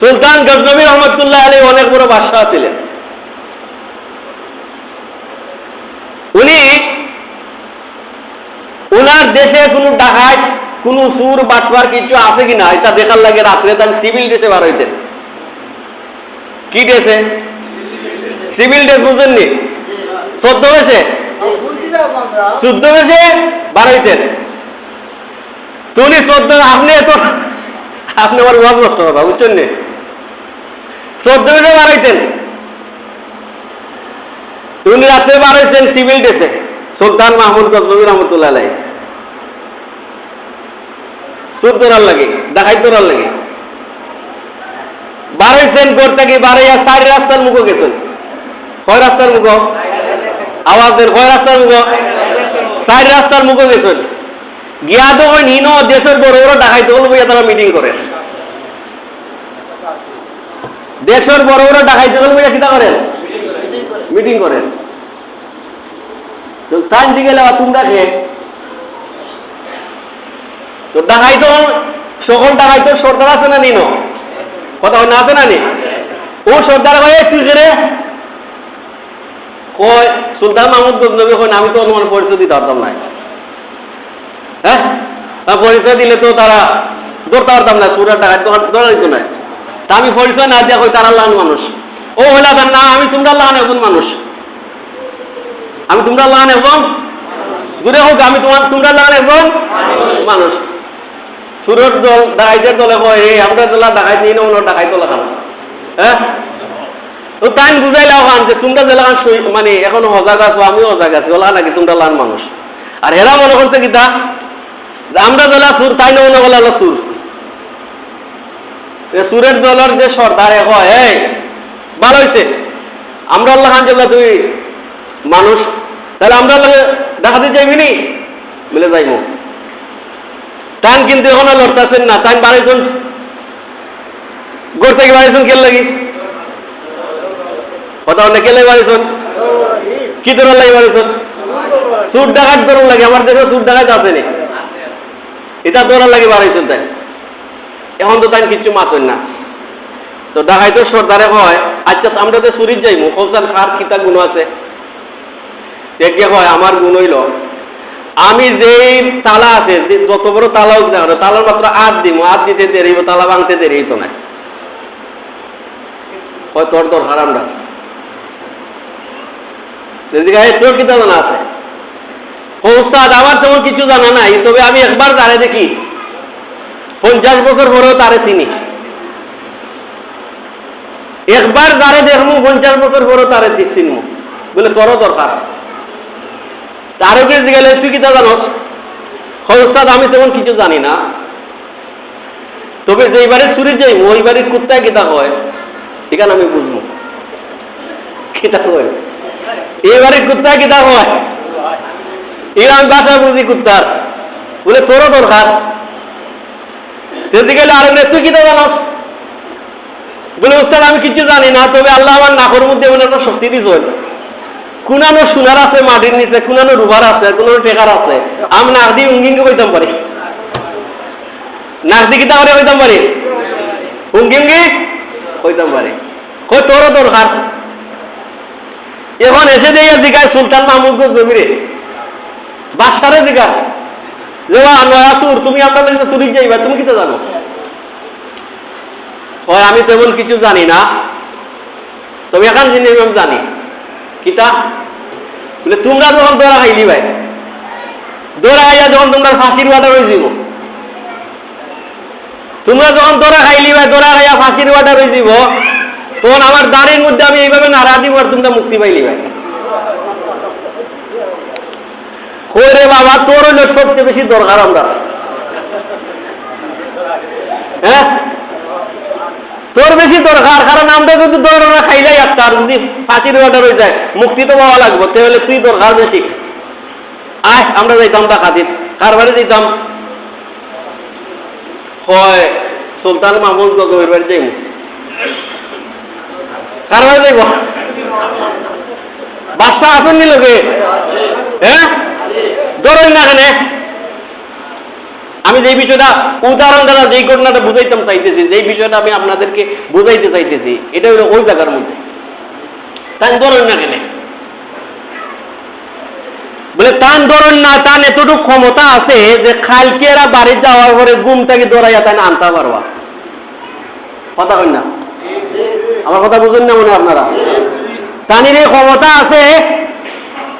সুলতান গজনবী রহমতুল্লাহ আলী অনেক বড় বাদশাহ ছিলেন। উনি উনার দেশে কোনো ডাকাত কোন সুর বাটবার কিছু আছে কিনা এটা দেখার লাগে রাত্রে তার সিভিল ড্রেসে বার হইতেন। কি ড্রেসে সিভিল ড্রেস বুঝেননি? চোদ্দ বেশে চোদ্দ বেশে বার হইতেন। তো উনি চোদ্দ, আপনি এত আপনি আমার ওয়াজ নষ্ট বুঝছেন নি? চোদ্দ হইতেন তো উনি রাত্রে বার হয়েছেন সিভিল ড্রেসে, সুলতান মাহমুদ গজনবী রহমতুল্লাহ আলাই সুর তোরার লাগে, দেখাই তোরার লাগে। গোর থেকে বার হইয়া চারি রাস্তার মুখো গেছেন? কয় রাস্তার মুখো? আওয়াজ কয় রাস্তার মুখো? চারি রাস্তার মুখো গেছেন। গিয়া তো ওই নিন দেশের বড় বড় ডাকাইতে হল তারা মিটিং করে। দেশের বড় বড় ডাকাইতে হল বইয়া কিতা করেন? মিটিং করেন। তাই খেয়ে তো সকল সর্দার আছে না নিনো? কথা না আছে না নি? ও সর্দার ভাই তুই করে কয়, সুলতান মাহমুদ গজনবী কয় আমি তো অনুমান পরিচয় দিতে পারতাম না। হ্যাঁ? পরিচয় দিলে তো তারা ধরতে পারতাম না, সুরের টাকা ধরা দিত না। আমি পরিচয় না দিয়া কই তারা লান মানুষ। ও হইলা না, আমি তোমরা লান একজন মানুষ। আমি তোমরা লান একজন? জুড়ে হোক, আমি তোমার তোমরা লান একজন? মানুষ। সুরত দল, ডাকাইতের দলে কয় এই আমরা দলা ডাকাই নিয়ে অন্য ডাকাই দলা খান হ্যাঁ? তো তাই বুঝাইলা ওখান যে তোমরা জেলা খান মানে এখনও সজাগ আছো, আমিও সজাগ আছি, ওলা নাকি তোমরা লান মানুষ। আর হেরা মনে করছে কিতা আমরা দলা সুর, তাই নেব না করলা সুর? সুরের দলের যে সর্দার কয় এই, ভালো হয়েছে আমরা আল্লাহ খান যেগুলা তুই মানুষ। তাহলে আমরা দেখাতে যাইবি নি? বলে যাইব। টান কিন্তু এখনও লড়তেছেন না, টান বাড়াইছেন। গোর থেকে বাড়াইছেন কেন লাগি? কথা অনেক কেলে বাড়াইছেন? কি তোর লাগি বাড়াইছেন? সুর ডাকাত ধরুন লাগে, আমার দেশে সুর ডাকাত আসেনি এটা দৌড়ার লাগে বাড়াইছেন তাই। এখন তো তাই কিচ্ছু মাতন না। তো ডাকাই তো সর্দারে হয় আচ্ছা আমরা তো সুরিত যাইমু। কৌশল খার কিতা গুণ আছে? দেখে হয় আমার গুণ হইল, আমি যেই তালা আছে, যে যত বড় তালা হোক না তালার মাত্র আট দিব আট দিতে দেরি তালা ভাঙতে দেরি হইতো না। হয় তোর তোর হারামটা জিজ্ঞাসা তোর কিতা জানা আছে? ও উস্তাদ, আমার তেমন কিছু জানা নাই, তবে আমি একবার জানে দেখি পঞ্চাশ বছর পরেও তারে চিনি। একবার যারে দেখমু, পঞ্চাশ বছর পরেও তারে চিনমু। বলে তোরও দরকার। আরও কিছু জিজ্ঞাসা তুই কিতা জানস? উস্তাদ আমি তেমন কিছু জানি না। তবে যেইবারে চুরি যাই ওই বাড়ির কুত্তায় কিতা হয় এখানে আমি বুঝব কিতা হয় এই বাড়ির কুত্তায় কিতা হয় এর আমি বাসা বুঝি কুত্তার। বলে তোরও দরকার। আরেক তুই কিতা জানাস বলে, উস্তাদ, আমি কিছু জানি না, তবে আল্লাহ আমার নাকর মধ্যে এমন একটা শক্তি দিস কুনানো সোনার আছে মাটির নিচে, কুনানো রুবার আছে, কুনানো টেকার আছে। আমি নাক দিয়ে উঙ্গিঙ্গে কইতাম পারি। নাক দিয়ে কিতা কইতাম পারি? উঙ্গিঙ্গি কইতাম পারি। কই দরকার। এখন এসে দিয়ে জিগায় সুলতান মাহমুদ গজনবীরে বাদশারে জিগা তুমি আপনার কাছে চুরি যাইবা তুমি কিতা জানো? হয়, আমি তেমন কিছু জানি না, তবে এখন জিনিস আমি জানি। কিতা? বলে, তোমরা যখন দৌড়া খাইলি ভাই, দৌড়া খাইয়া যখন তোমরা ফাঁসির ওয়াটার হয়ে যাব তোমরা যখন দৌড়া খাইলি ভাই, দৌড়া খাইয়া ফাঁসির ওয়াটার হয়ে যাব তখন আমার দাড়ির মধ্যে আমি এইভাবে নাড়া দিব আর তোমরা মুক্তি পাইলি ভাই। কই বাবা, তোর হইল সবচেয়ে বেশি দরকার আমরা। হ্যাঁ? তোর বেশি দরকার, কারণ আমরা যদি দৌড়ানো খাইলাই আর যদি ফাঁসির অর্ডার হয়ে যায়, মুক্তি তো পাওয়া লাগবে, তাহলে তুই দরকার বেশি। আয়, আমরা যাইতাম তা খাতির কার যাইতাম? হয়, সুলতান মাহমুদ গগৈর বাড়ি যাইম। কার বাড়ি যাইব? বাদশা আসেন নি লোকে হ্যাঁ? ধরেন না কেন? আমি যেই বিষয়টা উদাহরণ দ্বারা যেই ঘটনাটা বুঝাইতাম চাইতেছি, যেই বিষয়টা আমি আপনাদেরকে বুঝাইতে চাইতেছি, এটা হলো ওই জায়গার মধ্যে। তাই ধরেন না কেন? বলে তান ধরেন না, তান এতটুকু ক্ষমতা আছে যে খালকেরা বাড়ি যাওয়ার পরে ঘুমটাকে দৌড়াইয়া তাই আনতে পারবা। কথা কই না? আমার কথা বুঝুন না মনে আপনারা? তানির ক্ষমতা আছে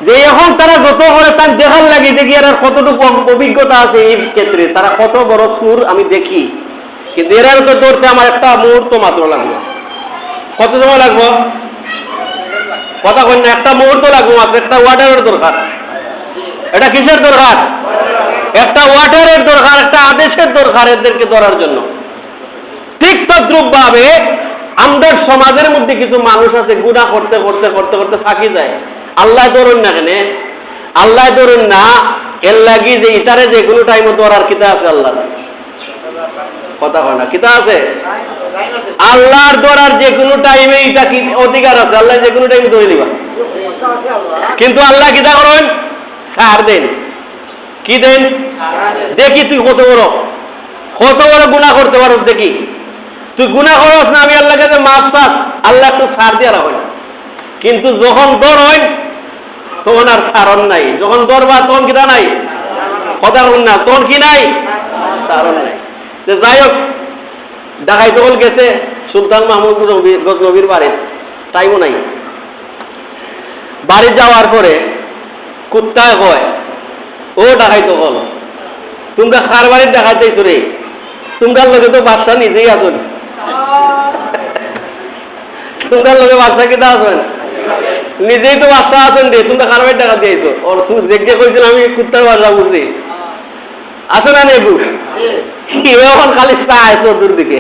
যে এখন তারা যত করে তার দেখার লাগে দেখি এরা কতটুকু অভিজ্ঞতা আছে এই ক্ষেত্রে, তারা কত বড় সুর আমি দেখি। কিন্তু এরা তো ধরতে আমার একটা মুহূর্ত মাত্র লাগবে কত সময় লাগবো? কথা কই না, একটা মুহূর্ত লাগবে মাত্র, একটা ওয়াটারের দরকার। এটা কিসের দরকার? একটা ওয়াটারের দরকার, একটা আদেশের দরকার এদেরকে ধরার জন্য। ঠিক তদ্রুপ ভাবে আমাদের সমাজের মধ্যে কিছু মানুষ আছে, গুণা করতে করতে করতে করতে থাকি যায়। আল্লাহ ধরুন না কেন? আল্লাহ ধরুন না, এর লাগি যে ইতারে যে কোনো টাইমে ধরার কিতা আছে আল্লাহ কথা হয় না কিতা আছে? আল্লাহর ধরার যে কোনো টাইমে ইটা কি অধিকার আছে? আল্লাহ যে কোনো টাইমে ধরে নিবা। কিন্তু আল্লাহ কিতা করেন ছাড় দেন। কি দেন? দেখি তুই কত বড়। কত বড় গুণা করতে পারস দেখি। তুই গুণা করস না, আমি আল্লাহ কাছে মাফ চাস। আল্লাহ একটু ছাড় দিয়ে রাখেন। কিন্তু যখন দর হয় তখন আর সারণ নাই। যখন দরবা তখন কিটা নাই? কথা বলুন না তখন কি নাই? সারণ নাই। তো যাই হোক ডাকাই তখন গেছে সুলতান মাহমুদ নবী- গজনবীর বাড়ির টাইমও নাই। বাড়ি যাওয়ার পরে কুত্তায় কয় ও ডাকাই তখন তোমরা খার বাড়ির ডাকাইতেছো রে? তোমরার লগে তো বাদশা নিজেই আছেন। তোমরার লগে বাদশা কিতা আছেন? নিজেই তো বাদশা আছেন রে তোমরা খার বাড়ির টাকা দিয়েছ ওর দেখে কইছিল আমি কুত্তার বাদশা বুঝি। আছে না নেবু এখন খালি চায় চতুর দিকে।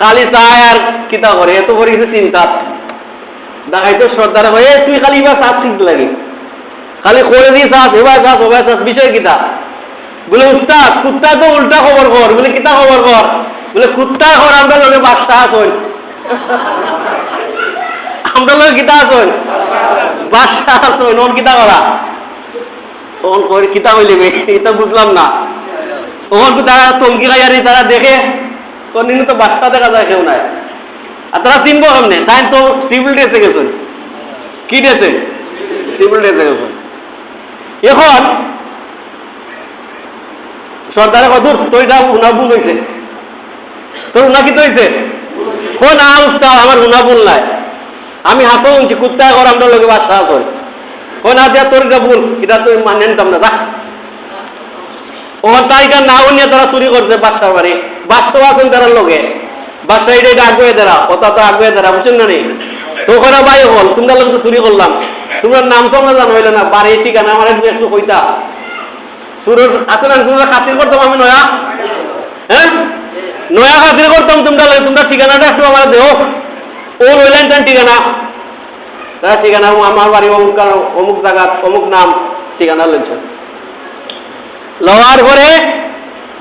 খালি চায় আর কিতা করে এত করে কিছু চিন্তা। দেখাই তো সর্দার হয়ে তুই খালি এবার শ্বাস ঠিক লাগে খালি করে দিয়ে শ্বাস এবার শ্বাস ওবার শ্বাস বিষয় কিতা বলে উস্তাদ কুত্তা তো উল্টা খবর কর। বলে কিতা খবর কর? বলে কুত্তা খবর আমরা লোকে বাদশা আসন আমরা কিতা আসন ওর কিতা করা। কই কিতা হইলে এটা বুঝলাম না। তো তারা তমকি খাইয়ারি তারা দেখে কোনদিন তো বাদশা দেখা যায় কেউ নাই। আর তারা চিনবো কেমনে? তাই তো সিভিল ড্রেসে গেছেন কি ড্রেসে সিভিল ড্রেসে গেছেন এখন, সর্দারে তোর এটা উনা ভুল হয়েছে তোর উনা কি তো হয়েছে কোন আমার উনা ভুল নাই। আমি হাসো উনছি কুত্তায় কর আমরা লোকে বাসা হাসো কোন না, দিয়া তোর এটা ভুল এটা তুই মানে নিতাম না যা। ও তাইকা না উনিয়ে তারা চুরি করছে বাসার বাড়ি। বাসা আছেন তারা লোকে বাসা এটা এটা আগুয়ে দেরা ওটা তো আগুয়ে দেরা, বুঝছেন না নি? তো ওখানে বাই হল, তোমরা লোক তো চুরি করলাম। তোমরা নাম তো আমরা জানো না ঠিকানা আমার একটু একটু কইতা। সুরের আছে না তোমরা খাতির করতাম আমি নয়া। হ্যাঁ? নয়া খাতির করতাম তোমরা তোমরা ঠিকানাটা একটু আমার দেও। ও লইলেন তার ঠিকানা তার ঠিকানা আমার বাড়ি অমুক অমুক জায়গা অমুক নাম ঠিকানা লওয়ার পরে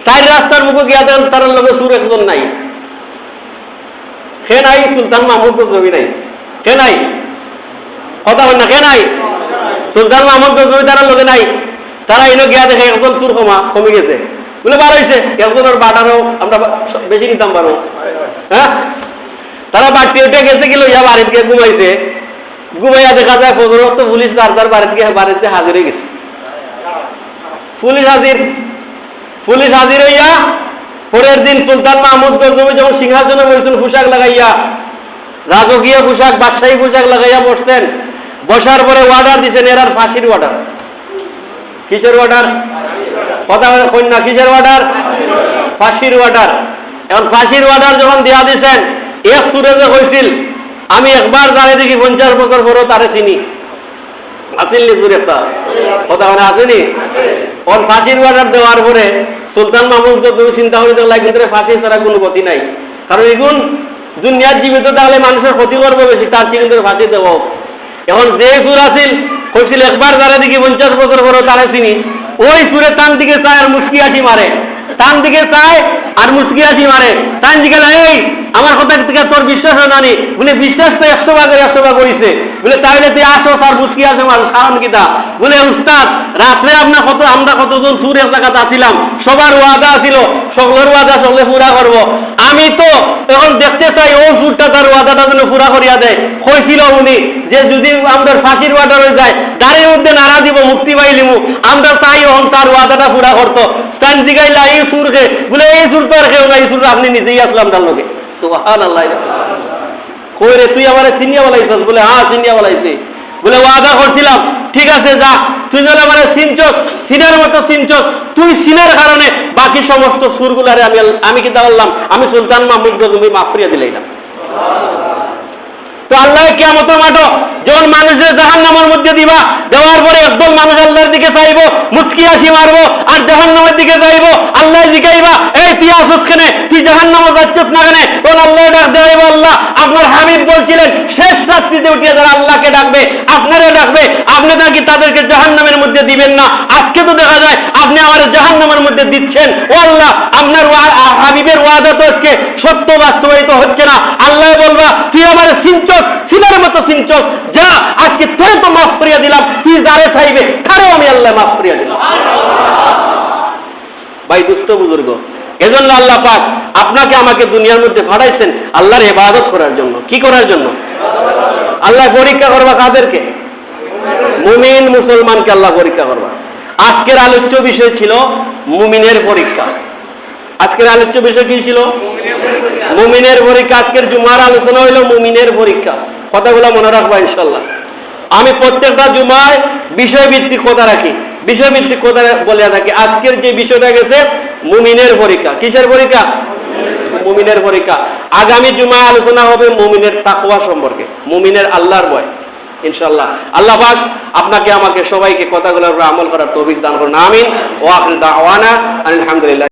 চার রাস্তার মুখে গিয়া তার লগে সুর একজন নাই সে নাই সুলতান মাহমুদ নাই নাই কথা বল না কে নাই সুলতান মাহমুদ তার লগে নাই তারা এনে গিয়া দেখে একজন সুর কমা কমে গেছে বলে বার হয়েছে একজনের বাটারও আমরা বেশি নিতাম পারো হ্যাঁ তারা বাড়তি উঠে গেছে কি লইয়া বাড়িতে গিয়ে ঘুমাইছে। ঘুমাইয়া দেখা যায় ফজরত তো পুলিশ তার তার বাড়িতে গিয়ে বাড়িতে হাজির হয়ে গেছে। পুলিশ হাজির। পুলিশ হাজির হইয়া পরের দিন সুলতান মাহমুদ গজনবী যখন সিংহাসনে বসেছেন, পোশাক লাগাইয়া, রাজকীয় পোশাক, বাদশাহী পোশাক লাগাইয়া বসছেন, বসার পরে অর্ডার দিছেন এরার ফাঁসির অর্ডার কিসের অর্ডার কথা কন্যা কিসের অর্ডার ফাঁসির অর্ডার এখন ফাঁসির অর্ডার যখন দেয়া দিছেন এক সুরে যে হয়েছিল আমি একবার জানে দেখি পঞ্চাশ বছর পরেও তারে চিনি। আসিল নি সুর একটা কথা মানে আসেনি ওর ফাঁসির অর্ডার দেওয়ার পরে সুলতান মাহমুদ তুমি চিন্তা করে দেখলা কিন্তু ফাঁসি ছাড়া কোনো গতি নাই। কারণ এগুন দুনিয়ার জীবিত তাহলে মানুষের ক্ষতি করবে বেশি, তার চেয়ে কিন্তু ফাঁসি দেব। এখন যে সুর আসিল কইছিল, একবার যারা দেখি পঞ্চাশ বছর পরে তারে চিনি। ওই সুরে তান দিকে চায় আর মুসকি আঠি মারে। তার দিকে চায় আর মুসকি আসি মারে। তার দিকে এই, আমার কথা থেকে তোর বিশ্বাস হয় নানি বলে, বিশ্বাস তো একশো ভাগের একশো ভাগ হয়েছে বলে তাহলে তুই আসো, স্যার, মুসকি আসে মানুষ কারণ কি তা বলে, উস্তাদ, রাত্রে আপনার কত, আমরা কতজন সুর এক জায়গাতে আছিলাম? সবার ওয়াদা ছিল, সকলের ওয়াদা সকলে পুরা করব। আমি তো এখন দেখতে চাই, ও সুরটা তার ওয়াদাটা যেন পুরা করিয়া দেয়। কইছিল উনি, যে যদি আমাদের ফাঁসির ওয়াদা হয়ে যায় দাঁড়িয়ে মধ্যে নাড়া দিব, মুক্তি পাইলিমু আমরা চাই এখন তার ওয়াদাটা পুরা করতো। স্থান জিগাইলা, এই সুর খে বলে, এই সুর তো আর কেউ নাই আপনি নিজেই আসলাম তার লোকে সোহান আল্লাহ কই রে, তুই আমার সিনিয়া বলাইছ বলে হ্যাঁ সিনিয়া বলে, ওয়াদা করছিলাম। ঠিক আছে, যা। তুই যদি আমার সিনচস সিনার মতো সিনচস তুই সিনার কারণে বাকি সমস্ত সুরগুলারে আমি আমি কি দাঁড়ালাম আমি সুলতান মাহমুদ তুমি মাফ করিয়া দিলাম তো আল্লাহ কেমত মাঠো যখন মানুষের জাহান নামের মধ্যে দিবা, দেওয়ার পরে একদম মানুষ আল্লাহর দিকে চাইব, মুসকি আসি মারবো, আর জাহান নামের দিকে যাইবো, আল্লাহ জিগাইবা, এই, তুই আসুস কেনে? তুই জাহান নামে যাচ্ছিস না কেনে? তখন আল্লাহ ডাক দেওয়াইবো আল্লাহ, আপনার হাবিব বলছিলেন, শেষ রাত্রিতে উঠিয়ে যারা আল্লাহকে ডাকবে, আপনারা ডাকবে, আপনি নাকি তাদেরকে জাহান নামের মধ্যে দিবেন না? আজকে তো দেখা যায়, আপনি আমার জাহান নামের মধ্যে দিচ্ছেন। ও আল্লাহ, আপনার হাবিবের ওয়াদা তো আজকে সত্য, বাস্তবায়িত হচ্ছে না। আল্লাহ বলবা, তুই আমার সিনচস, সিনার মতো যা আজকে তোর তো মাফ করিয়া দিলাম, তুই যারে আমি আল্লাহ মাফ করিয়া দিলাম। ভাই দুস্থ বুজুর্গ, এজন্য আল্লাহ পাক আপনাকে আমাকে দুনিয়ার মধ্যে পাঠাইছেন আল্লাহর ইবাদত করার জন্য। কি করার জন্য? আল্লাহ পরীক্ষা করবা কাদেরকে? মুমিন মুসলমানকে আল্লাহ পরীক্ষা করবা। আজকের আলোচ্য বিষয় ছিল মুমিনের পরীক্ষা। আজকের আলোচ্য বিষয় কি ছিল? মুমিনের পরীক্ষা, আজকের জুমার আলোচনা হইল মুমিনের পরীক্ষা। কথাগুলো মনে রাখবা ইনশাল্লাহ আমি প্রত্যেকটা জুমায় বিষয় ভিত্তিক কথা রাখি। বিষয় ভিত্তিক কথা বলে থাকি। আজকের যে বিষয়টা গেছে, মুমিনের পরীক্ষা। কিসের পরীক্ষা? মুমিনের পরীক্ষা। আগামী জুমায় আলোচনা হবে মুমিনের তাকওয়া সম্পর্কে। মুমিনের আল্লাহর বয় ইনশাল্লাহ আল্লাহ পাক আপনাকে, আমাকে সবাইকে কথাগুলোর উপর আমল করার তৌফিক দান করুন। আমিন। ওয়া আখির আলহামদুলিল্লাহ।